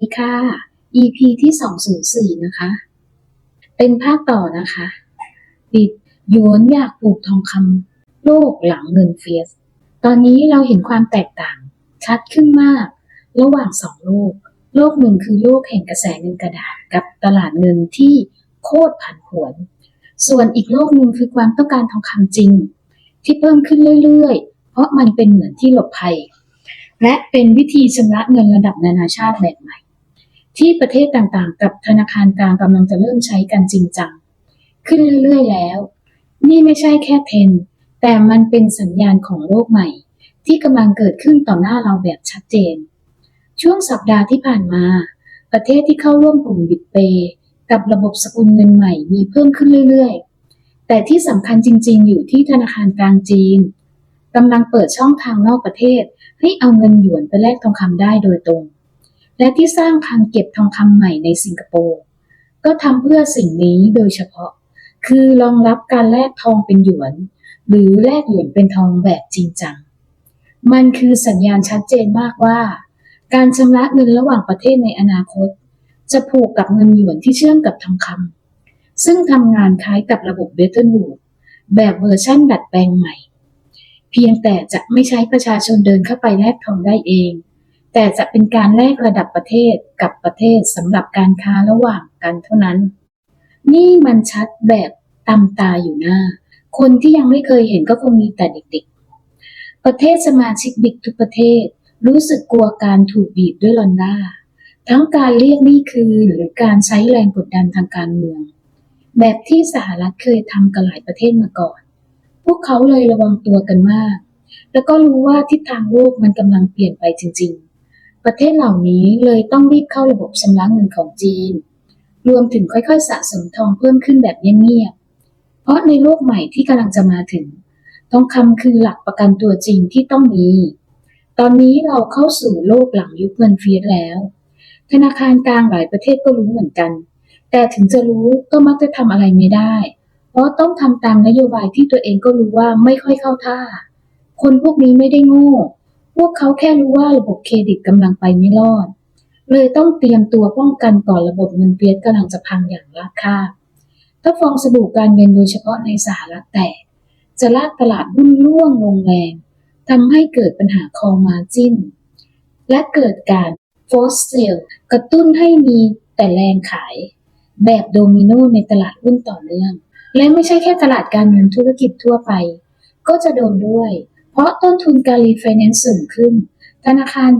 ดีค่ะ EP ที่ 204 นะคะ เป็นภาคต่อนะคะปิดหยวนอยากปลูกทองคำโลกหลังเงินเฟียส ตอนนี้เราเห็นความแตกต่าง ชัดขึ้นมาก ระหว่างสองโลก โลกหนึ่งคือโลกแห่งกระแสเงินกระดาษกับตลาดเงินที่โคตรผันผวน ส่วนอีกโลกหนึ่งคือความต้องการทองคำจริง ที่เพิ่มขึ้นเรื่อยๆ เพราะมันเป็นเหมือนที่หลบภัย และเป็นวิธีชำระเงินระดับนานาชาติแบบใหม่ ที่ประเทศต่างๆ กับธนาคารกลางกำลังจะเริ่มใช้กันจริงจังขึ้นเรื่อยๆแล้ว นี่ไม่ใช่แค่เทรนแต่มันเป็นสัญญาณของโลกใหม่ ที่กำลังเกิดขึ้นต่อหน้าเราแบบชัดเจน ช่วงสัปดาห์ที่ผ่านมา ประเทศที่เข้าร่วมกลุ่มบิตเปกับระบบสกุลเงินใหม่มีเพิ่มขึ้นเรื่อยๆ แต่ที่สำคัญจริง ๆ อยู่ที่ธนาคารกลางจีนกำลังเปิดช่องทางนอกประเทศ ให้เอาเงินหยวนไปแลกทองคำได้โดยตรง และที่สร้างคลังเก็บทองคำใหม่ในสิงคโปร์ก็ทำเพื่อสิ่งนี้โดยเฉพาะ คือรองรับการแลกทองเป็นหยวน หรือแลกหยวนเป็นทองแบบจริงจัง มันคือสัญญาณชัดเจนมากว่า การชำระเงินระหว่างประเทศในอนาคต จะผูกกับเงินหยวนที่เชื่อมกับทองคำซึ่งทำงานคล้ายกับระบบเบเทอร์นูดแบบเวอร์ชั่นดัดแปลงใหม่ เพียงแต่จะไม่ใช้ประชาชนเดินเข้าไปแลกทองได้เอง แต่จะเป็นการแลกระดับประเทศกับประเทศสำหรับการค้าระหว่างกันเท่านั้น นี่มันชัดแบบตำตาอยู่หน้า คนที่ยังไม่เคยเห็นก็คงมีแต่เด็กๆ ประเทศสมาชิกบิ๊กทุกประเทศ รู้สึกกลัวการถูกบีบด้วยลอนด้าทั้งการเรียกหนี้คืนหรือการใช้แรงกดดันทางการเมือง แบบที่สหรัฐเคยทำกับหลายประเทศมาก่อน พวกเขาเลยระวังตัวกันมาก แล้วก็รู้ว่าทิศทางโลกมันกำลังเปลี่ยนไปจริง ๆ ประเทศเหล่านี้เลยต้องรีบเข้าระบบชำระเงินของจีน รวมถึงค่อยๆ สะสมทองเพิ่มขึ้นแบบเงียบๆ เพราะในโลกใหม่ที่กำลังจะมาถึง ทองคำคือหลักประกันตัวจริงที่ต้องมี ตอนนี้เราเข้าสู่โลกหลังยุคเงินเฟียสแล้ว ธนาคารกลางหลายประเทศก็รู้เหมือนกัน แต่ถึงจะรู้ก็มักจะทำอะไรไม่ได้ เพราะต้องทำตามนโยบายที่ตัวเองก็รู้ว่าไม่ค่อยเข้าท่า คนพวกนี้ไม่ได้โง่ พวกเขาแค่รู้ว่าระบบเครดิตกำลังไปไม่รอด เลยต้องเตรียมตัวป้องกันก่อนระบบเงินเฟียสกำลังจะพังอย่างราบคาบถ้าฟองสบู่การเงินโดยเฉพาะในสหรัฐแตกจะลากตลาดหุ้นร่วงลงแรงทำให้เกิดปัญหาคอมาจินและเกิดการโฟสเซลกระตุ้นให้มีแต่แรงขาย แบบโดมิโนในตลาดหุ้นต่อเนื่อง และไม่ใช่แค่ตลาดการเงินธุรกิจทั่วไป ก็จะโดนด้วย เพราะต้นทุนการรีไฟแนนซ์สูงขึ้น ธนาคาร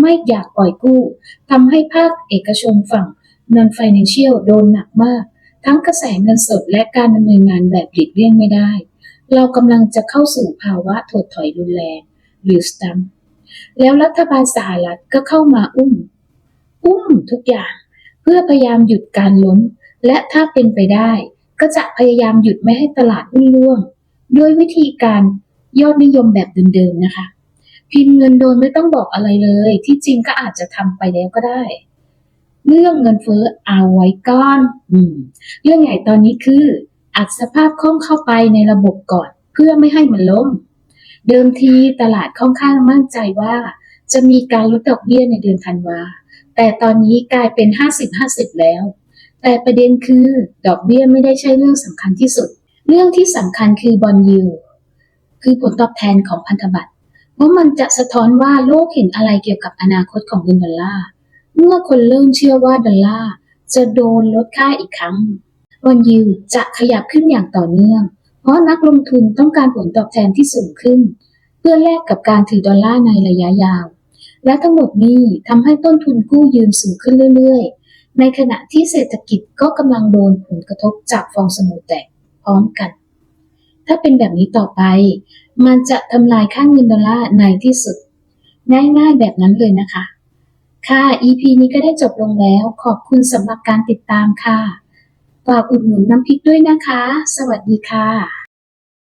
ไม่อยากปล่อยกู้ทำให้ภาคเอกชนฝั่ง non-financial โดนหนักมาก ทั้งกระแสเงินสดและการดำเนินงานแบบหลีกเลี่ยงไม่ได้ เรากำลังจะเข้าสู่ภาวะถดถอยรุนแรงหรือสตัมแล้วรัฐบาลสหรัฐก็เข้ามาอุ้ม อุ้มทุกอย่าง เพื่อพยายามหยุดการล้ม และถ้าเป็นไปได้ ก็จะพยายามหยุดไม่ให้ตลาดหุ้นร่วง ด้วยวิธีการ ยอดนิยมแบบเดิมๆนะคะ พิมพ์เงินโดยไม่ต้องบอกอะไรเลย ที่จริงก็อาจจะทำไปแล้วก็ได้เรื่องเงินเฟ้อเอาไว้ก่อนอืมเรื่องใหญ่ตอนนี้คือ อัดสภาพคล่องเข้าไปในระบบก่อน เพื่อไม่ให้มันล้ม เดิมทีตลาดค่อนข้างมั่นใจว่า จะมีการลดดอกเบี้ยในเดือนธันวา แต่ตอนนี้กลายเป็น 50-50 แล้ว แต่ประเด็นคือ ดอกเบี้ยไม่ได้ใช่เรื่องสำคัญที่สุด เรื่องที่สำคัญคือบอลยู คือผลตอบแทนของพันธบัตร เพราะมันจะสะท้อนว่าโลกเห็นอะไรเกี่ยวกับอนาคตของเงินดอลลาร์ เมื่อคนเริ่มเชื่อว่าดอลลาร์จะโดนลดค่าอีกครั้งวันยูจะขยับขึ้นอย่างต่อเนื่อง เพราะนักลงทุนต้องการผลตอบแทนที่สูงขึ้น เพื่อแลกกับการถือดอลลาร์ในระยะยาว และทั้งหมดนี้ทำให้ต้นทุนกู้ยืมสูงขึ้นเรื่อยๆ ในขณะที่เศรษฐกิจก็กำลังโดนผลกระทบจากฟองสบู่แตกพร้อมกัน ถ้าเป็นแบบนี้ต่อไป มันจะทำลายค่าเงินดอลลาร์ในที่สุด ง่ายๆแบบนั้นเลยนะคะ ค่ะ EP นี้ก็ได้จบลงแล้ว ขอบคุณสำหรับการติดตามค่ะ ฝากอุดหนุนน้ำพริกด้วยนะคะ สวัสดีค่ะ